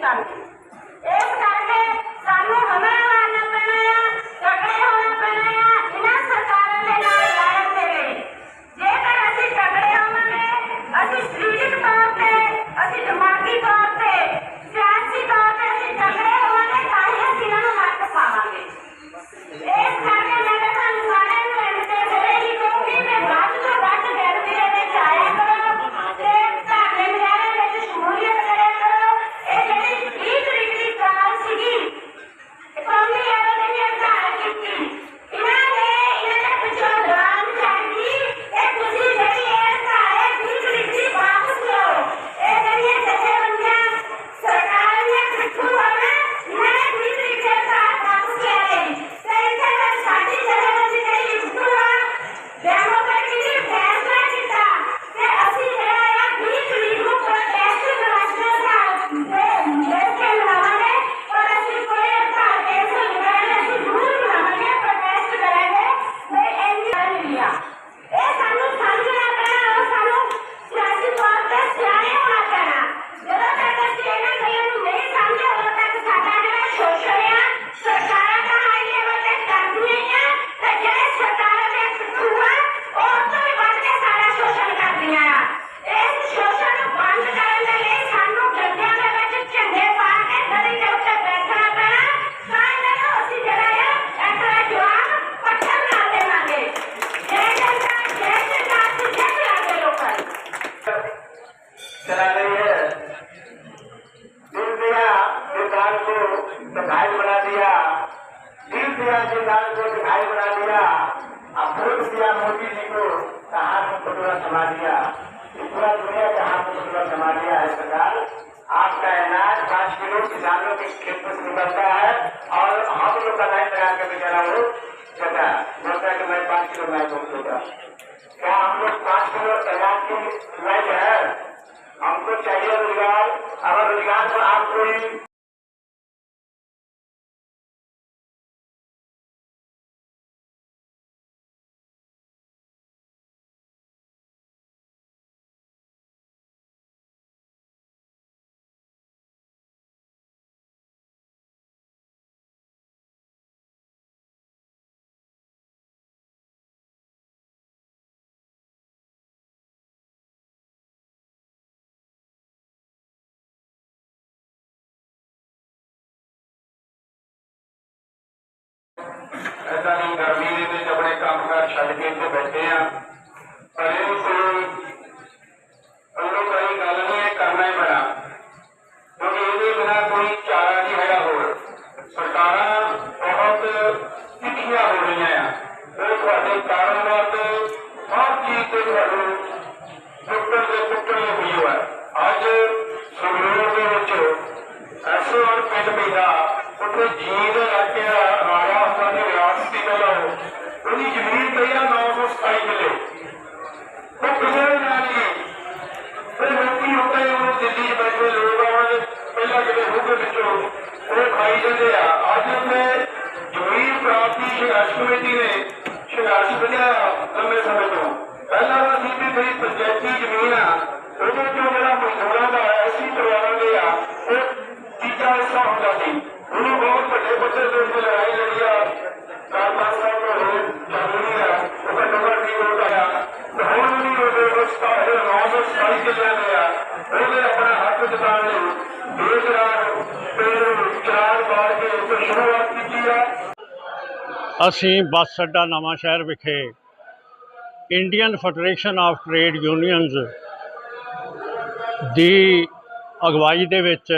ਕਰ ਇਸ ਕਰਕੇ ਸਾਨੂੰ ਹਮੇਸ਼ਾ को पूरा थमा दिया। पूरा दुनिया के हाथ को पूरा थमा दिया है सरकार। आपका अनाज, पाँच किलो किसानों के खेत में निकलता है और हम लोग का लाइन लगा के बेचारा वो देता है बोलता है कि मैं पाँच किलो मैं दूध दूँगा। क्या हम लोग पाँच किलो तैयार की लाइन है? हमको चाहिए रोज़गार, अगर रोज़गार तो आपको ही ਐਸਾ ਦੀ ਗਰਮੀ ਦੇ ਵਿੱਚ ਆਪਣੇ ਕੰਮਕਾਰ ਛੱਡ ਕੇ ਇੱਥੇ ਬੈਠੇ ਆ ਪਰ ਇਹ ਸੋ ਅੰਦਰੋਂ ਕੋਈ ਗੱਲ ਨਹੀਂ, ਇਹ ਕਰਨਾ ਹੀ ਪੈਣਾ। ਕਿਉਂਕਿ ਇਹਦੇ ਬਿਨਾ ਕੋਈ ਚਾਰਾ ਨਹੀਂ ਹੈਗਾ ਹੋਰ। ਸਰਕਾਰਾਂ ਬਹੁਤ ਤਿੱਖੀਆਂ ਹੋ ਰਹੀਆਂ ਆ। ਉਹ ਤੁਹਾਡੇ ਕਾਰੋਬਾਰ ਤੇ ਹਰ ਚੀਜ਼ ਤੇ ਤੁਹਾਨੂੰ ਡਾਕਟਰ ਦੇ ਅਸੀਂ ਬੱਸ ਅੱਡਾ ਨਵਾਂ ਸ਼ਹਿਰ ਵਿਖੇ Indian Federation of Trade Unions ਦੀ ਅਗਵਾਈ ਦੇ ਵਿੱਚ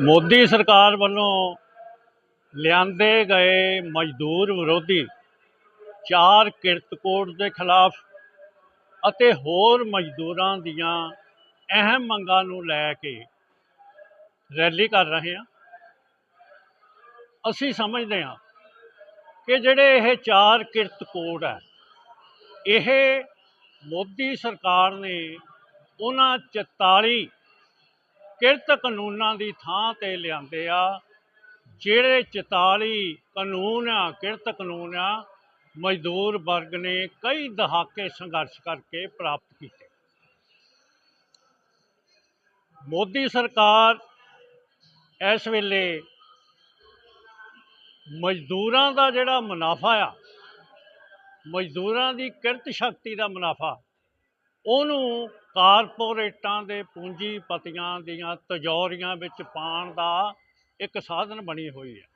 ਮੋਦੀ ਸਰਕਾਰ ਵੱਲੋਂ ਲਿਆਂਦੇ ਗਏ ਮਜ਼ਦੂਰ ਵਿਰੋਧੀ ਚਾਰ ਕਿਰਤ ਕੋਡ ਦੇ ਖਿਲਾਫ ਅਤੇ ਹੋਰ ਮਜ਼ਦੂਰਾਂ ਦੀਆਂ ਅਹਿਮ ਮੰਗਾਂ ਨੂੰ ਲੈ ਕੇ ਰੈਲੀ ਕਰ ਰਹੇ ਹਾਂ। ਅਸੀਂ ਸਮਝਦੇ ਹਾਂ ਕਿ ਜਿਹੜੇ ਇਹ ਚਾਰ ਕਿਰਤ ਕੋਡ ਹੈ, ਇਹ ਮੋਦੀ ਸਰਕਾਰ ਨੇ ਉਹਨਾਂ 44 ਕਿਰਤ ਕਾਨੂੰਨਾਂ ਦੀ ਥਾਂ ਤੇ ਲਿਆਂਦੇ ਆ, ਜਿਹੜੇ 44 ਕਾਨੂੰਨ ਆ, ਕਿਰਤ ਕਾਨੂੰਨ ਆ, ਮਜ਼ਦੂਰ ਵਰਗ ਨੇ ਕਈ ਦਹਾਕੇ ਸੰਘਰਸ਼ ਕਰਕੇ ਪ੍ਰਾਪਤ ਕੀਤੇ। ਮੋਦੀ ਸਰਕਾਰ ਇਸ ਵੇਲੇ ਮਜ਼ਦੂਰਾਂ ਦਾ ਜਿਹੜਾ ਮੁਨਾਫਾ ਆ, ਮਜ਼ਦੂਰਾਂ ਦੀ ਕਿਰਤ ਸ਼ਕਤੀ ਦਾ ਮੁਨਾਫਾ, ਉਹਨੂੰ ਕਾਰਪੋਰੇਟਾਂ ਦੇ ਪੂੰਜੀਪਤੀਆਂ ਦੀਆਂ ਤਜੌਰੀਆਂ ਵਿੱਚ ਪਾਉਣ ਦਾ ਇੱਕ ਸਾਧਨ ਬਣੀ ਹੋਈ ਹੈ।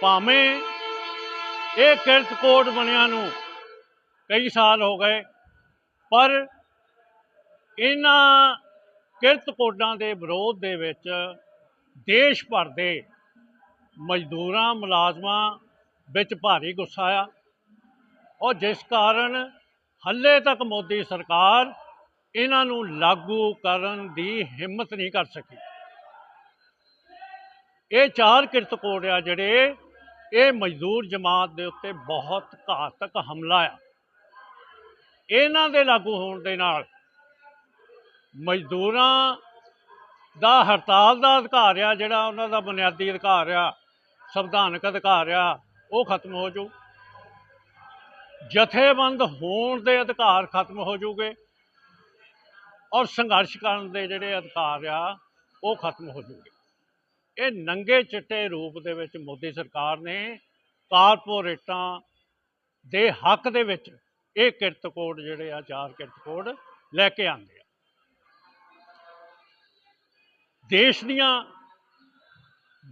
ਭਾਵੇਂ ਇਹ ਕਿਰਤ ਕੋਡ ਬਣਿਆ ਨੂੰ ਕਈ ਸਾਲ ਹੋ ਗਏ, ਪਰ ਇਹਨਾਂ ਕਿਰਤ ਕੋਡਾਂ ਦੇ ਵਿਰੋਧ ਦੇ ਵਿੱਚ ਦੇਸ਼ ਭਰ ਦੇ ਮਜ਼ਦੂਰਾਂ, ਮੁਲਾਜ਼ਮਾਂ ਵਿੱਚ ਭਾਰੀ ਗੁੱਸਾ ਆ। ਔਰ ਜਿਸ ਕਾਰਨ ਹੱਲੇ ਤੱਕ ਮੋਦੀ ਸਰਕਾਰ ਇਹਨਾਂ ਨੂੰ ਲਾਗੂ ਕਰਨ ਦੀ ਹਿੰਮਤ ਨਹੀਂ ਕਰ ਸਕੀ। ਇਹ ਚਾਰ ਕਿਰਤਕੋਟ ਆ ਜਿਹੜੇ ਇਹ ਮਜ਼ਦੂਰ ਜਮਾਤ ਦੇ ਉੱਤੇ ਬਹੁਤ ਘਾਤਕ ਹਮਲਾ ਆ। ਇਹਨਾਂ ਦੇ ਲਾਗੂ ਹੋਣ ਦੇ ਨਾਲ ਮਜ਼ਦੂਰਾਂ ਦਾ ਹੜਤਾਲ ਦਾ ਅਧਿਕਾਰ ਆ, ਜਿਹੜਾ ਉਹਨਾਂ ਦਾ ਬੁਨਿਆਦੀ ਅਧਿਕਾਰ ਆ ਸੰਵਿਧਾਨਕ ਅਧਿਕਾਰ ਆ, ਉਹ ਖਤਮ ਹੋ ਜਾਊ। ਜਥੇਬੰਦ ਹੋਣ ਦੇ ਅਧਿਕਾਰ ਖਤਮ ਹੋ ਜਾਊਗੇ ਔਰ ਸੰਘਰਸ਼ ਕਰਨ ਦੇ ਜਿਹੜੇ ਅਧਿਕਾਰ ਆ, ਉਹ ਖਤਮ ਹੋ ਜਾਊਗੇ। ਇਹ ਨੰਗੇ ਚਿੱਟੇ ਰੂਪ ਦੇ ਵਿੱਚ ਮੋਦੀ ਸਰਕਾਰ ਨੇ ਕਾਰਪੋਰੇਟਾਂ ਦੇ ਹੱਕ ਦੇ ਵਿੱਚ ਇਹ ਕਿਰਤ ਕੋਡ ਜਿਹੜੇ ਆ, ਚਾਰ ਕਿਰਤ ਕੋਡ ਲੈ ਕੇ ਆਂਦੇ ਆ। ਦੇਸ਼ ਦੀਆਂ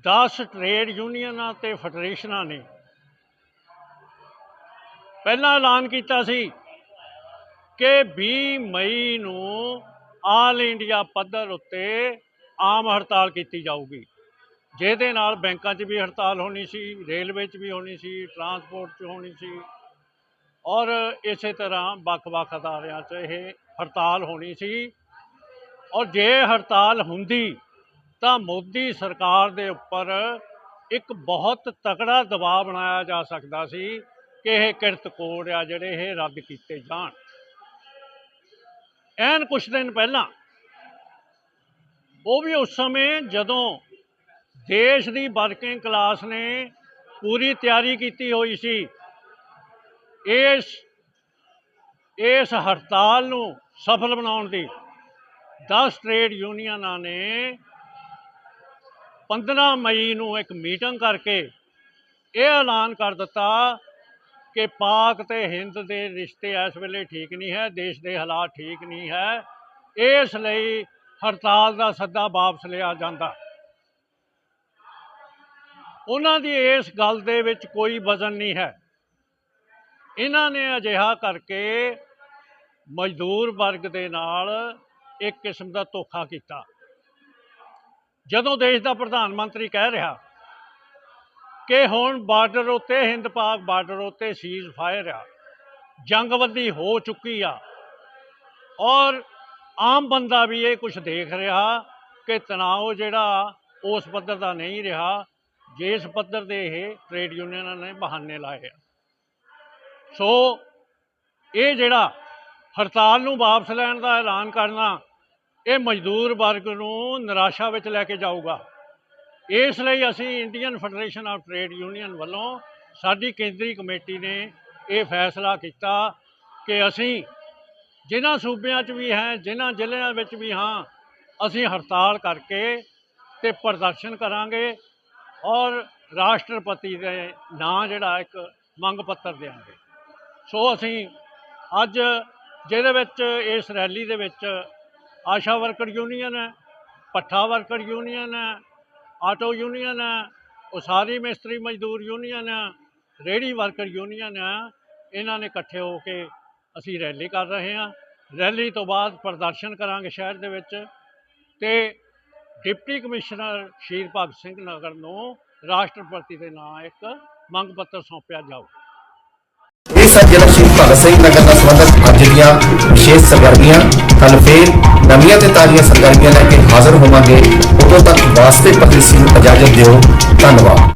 10 ਟ੍ਰੇਡ ਯੂਨੀਅਨਾਂ ਤੇ ਫੈਡਰੇਸ਼ਨਾਂ ਨੇ। ਪਹਿਲਾਂ ਐਲਾਨ ਕੀਤਾ ਸੀ ਕਿ 20 ਮਈ ਨੂੰ ਆਲ ਇੰਡੀਆ ਪੱਧਰ ਉੱਤੇ ਆਮ ਹੜਤਾਲ ਕੀਤੀ ਜਾਊਗੀ। ਜਿਹਦੇ ਨਾਲ ਬੈਂਕਾਂ 'ਚ ਵੀ ਹੜਤਾਲ ਹੋਣੀ ਸੀ, ਰੇਲਵੇ 'ਚ ਵੀ ਹੋਣੀ ਸੀ ਟਰਾਂਸਪੋਰਟ 'ਚ ਹੋਣੀ ਸੀ ਔਰ ਇਸੇ ਤਰ੍ਹਾਂ ਵੱਖ-ਵੱਖ ਅਦਾਰਿਆਂ 'ਚ ਇਹ ਹੜਤਾਲ ਹੋਣੀ ਸੀ। ਔਰ ਜੇ ਹੜਤਾਲ ਹੁੰਦੀ ਤਾਂ ਮੋਦੀ ਸਰਕਾਰ ਦੇ ਉੱਪਰ ਇੱਕ ਬਹੁਤ ਤਕੜਾ ਦਬਾਅ ਬਣਾਇਆ ਜਾ ਸਕਦਾ ਸੀ ਕਿ ਇਹ ਕਿਰਤ ਕੋਡ ਆ ਜਿਹੜੇ ਇਹ ਰੱਦ ਕੀਤੇ ਜਾਣ। ਐਨ ਕੁਛ ਦਿਨ ਪਹਿਲਾਂ ਉਹ ਵੀ ਉਸ ਸਮੇਂ ਜਦੋਂ ਦੇਸ਼ ਦੀ ਵਰਕਿੰਗ ਕਲਾਸ ਨੇ ਪੂਰੀ ਤਿਆਰੀ ਕੀਤੀ ਹੋਈ ਸੀ, ਇਸ ਇਸ ਹੜਤਾਲ ਨੂੰ ਸਫਲ ਬਣਾਉਣ ਦੀ 10 ਟ੍ਰੇਡ ਯੂਨੀਅਨਾਂ ਨੇ 15 ਮਈ ਨੂੰ ਇੱਕ ਮੀਟਿੰਗ ਕਰਕੇ ਇਹ ਐਲਾਨ ਕਰ ਦਿੱਤਾ ਕਿ ਪਾਕ ਤੇ ਹਿੰਦ ਦੇ ਰਿਸ਼ਤੇ ਇਸ ਵੇਲੇ ਠੀਕ ਨਹੀਂ ਹੈ, ਦੇਸ਼ ਦੇ ਹਾਲਾਤ ਠੀਕ ਨਹੀਂ ਹੈ। ਇਸ ਲਈ ਹੜਤਾਲ ਦਾ ਸੱਦਾ ਵਾਪਸ ਲਿਆ ਜਾਂਦਾ। ਉਹਨਾਂ ਦੀ ਇਸ ਗੱਲ ਦੇ ਵਿੱਚ ਕੋਈ ਵਜ਼ਨ ਨਹੀਂ ਹੈ। ਇਹਨਾਂ ਨੇ ਅਜਿਹਾ ਕਰਕੇ ਮਜ਼ਦੂਰ ਵਰਗ ਦੇ ਨਾਲ ਇੱਕ ਕਿਸਮ ਦਾ ਧੋਖਾ ਕੀਤਾ। ਜਦੋਂ ਦੇਸ਼ ਦਾ ਪ੍ਰਧਾਨ ਮੰਤਰੀ ਕਹਿ ਰਿਹਾ ਕਿ ਹੁਣ ਬਾਰਡਰ ਉੱਤੇ ਹਿੰਦ ਪਾਕ ਬਾਰਡਰ ਉੱਤੇ ਸੀਜ਼ ਫਾਇਰ ਆ, ਜੰਗਬੰਦੀ ਹੋ ਚੁੱਕੀ ਆ, ਔਰ ਆਮ ਬੰਦਾ ਵੀ ਇਹ ਕੁਝ ਦੇਖ ਰਿਹਾ ਕਿ ਤਣਾਅ ਜਿਹੜਾ ਉਸ ਪੱਧਰ ਦਾ ਨਹੀਂ ਰਿਹਾ, ਜਿਸ ਪੱਧਰ ਦੇ ਇਹ ਟ੍ਰੇਡ ਯੂਨੀਅਨਾਂ ਨੇ ਬਹਾਨੇ ਲਾਏ ਆ। ਸੋ ਇਹ ਜਿਹੜਾ ਹੜਤਾਲ ਨੂੰ ਵਾਪਸ ਲੈਣ ਦਾ ਐਲਾਨ ਕਰਨਾ ਇਹ ਮਜ਼ਦੂਰ ਵਰਗ ਨੂੰ ਨਿਰਾਸ਼ਾ ਵਿੱਚ ਲੈ ਕੇ ਜਾਊਗਾ। ਇਸ ਲਈ ਅਸੀਂ Indian Federation of Trade Union ਵੱਲੋਂ ਸਾਡੀ ਕੇਂਦਰੀ ਕਮੇਟੀ ਨੇ ਇਹ ਫੈਸਲਾ ਕੀਤਾ ਕਿ ਅਸੀਂ ਜਿਨ੍ਹਾਂ ਸੂਬਿਆਂ 'ਚ ਵੀ ਹੈ, ਜਿਨ੍ਹਾਂ ਜ਼ਿਲ੍ਹਿਆਂ ਵਿੱਚ ਵੀ ਹਾਂ, ਅਸੀਂ ਹੜਤਾਲ ਕਰਕੇ ਤੇ ਪ੍ਰਦਰਸ਼ਨ ਕਰਾਂਗੇ ਔਰ ਰਾਸ਼ਟਰਪਤੀ ਦੇ ਨਾਂ ਜਿਹੜਾ ਇੱਕ ਮੰਗ ਪੱਤਰ ਦੇਵਾਂਗੇ ਸੋ ਅਸੀਂ ਅੱਜ ਜਿਹਦੇ ਵਿੱਚ, ਇਸ ਰੈਲੀ ਦੇ ਵਿੱਚ ਆਸ਼ਾ ਵਰਕਰ ਯੂਨੀਅਨ ਹੈ ਪੱਠਾ ਵਰਕਰ ਯੂਨੀਅਨ ਹੈ, ਆਟੋ ਯੂਨੀਅਨ ਹੈ, ਉਸਾਰੀ ਮਿਸਤਰੀ ਮਜ਼ਦੂਰ ਯੂਨੀਅਨ ਹੈ, ਰੇਹੜੀ ਵਰਕਰ ਯੂਨੀਅਨ ਹੈ, ਇਹਨਾਂ ਨੇ ਇਕੱਠੇ ਹੋ ਕੇ ਅਸੀਂ ਰੈਲੀ ਕਰ ਰਹੇ ਹਾਂ। ਰੈਲੀ ਤੋਂ ਬਾਅਦ ਪ੍ਰਦਰਸ਼ਨ ਕਰਾਂਗੇ ਸ਼ਹਿਰ ਦੇ ਵਿੱਚ ਤੇ ਡਿਪਟੀ ਕਮਿਸ਼ਨਰ ਸ਼ਹੀਦ ਭਗਤ ਸਿੰਘ ਨਗਰ ਨੂੰ ਰਾਸ਼ਟਰਪਤੀ ਦੇ ਨਾਂ ਇੱਕ ਮੰਗ ਪੱਤਰ ਸੌਂਪਿਆ ਜਾਊ। ਇਹ ਸਨ ਜ਼ਿਲ੍ਹਾ ਸ਼ਹੀਦ ਭਗਤ ਸਿੰਘ ਨਗਰ ਨਾਲ ਸੰਬੰਧਿਤ ਅੱਜ ਦੀਆਂ ਵਿਸ਼ੇਸ਼ ਸਰਗਰਮੀਆਂ ਕੱਲ ਫੇਰ ਨਵੀਆਂ ਤੇ ਤਾਜ਼ੀਆਂ ਸਰਗਰਮੀਆਂ ਲੈ ਕੇ ਹਾਜ਼ਰ ਹੋਵਾਂਗੇ। ਉਦੋਂ ਤੱਕ ਵਾਸਤੇ ਪ੍ਰਦੇਸੀ ਨੂੰ ਇਜਾਜ਼ਤ ਦਿਓ। ਧੰਨਵਾਦ।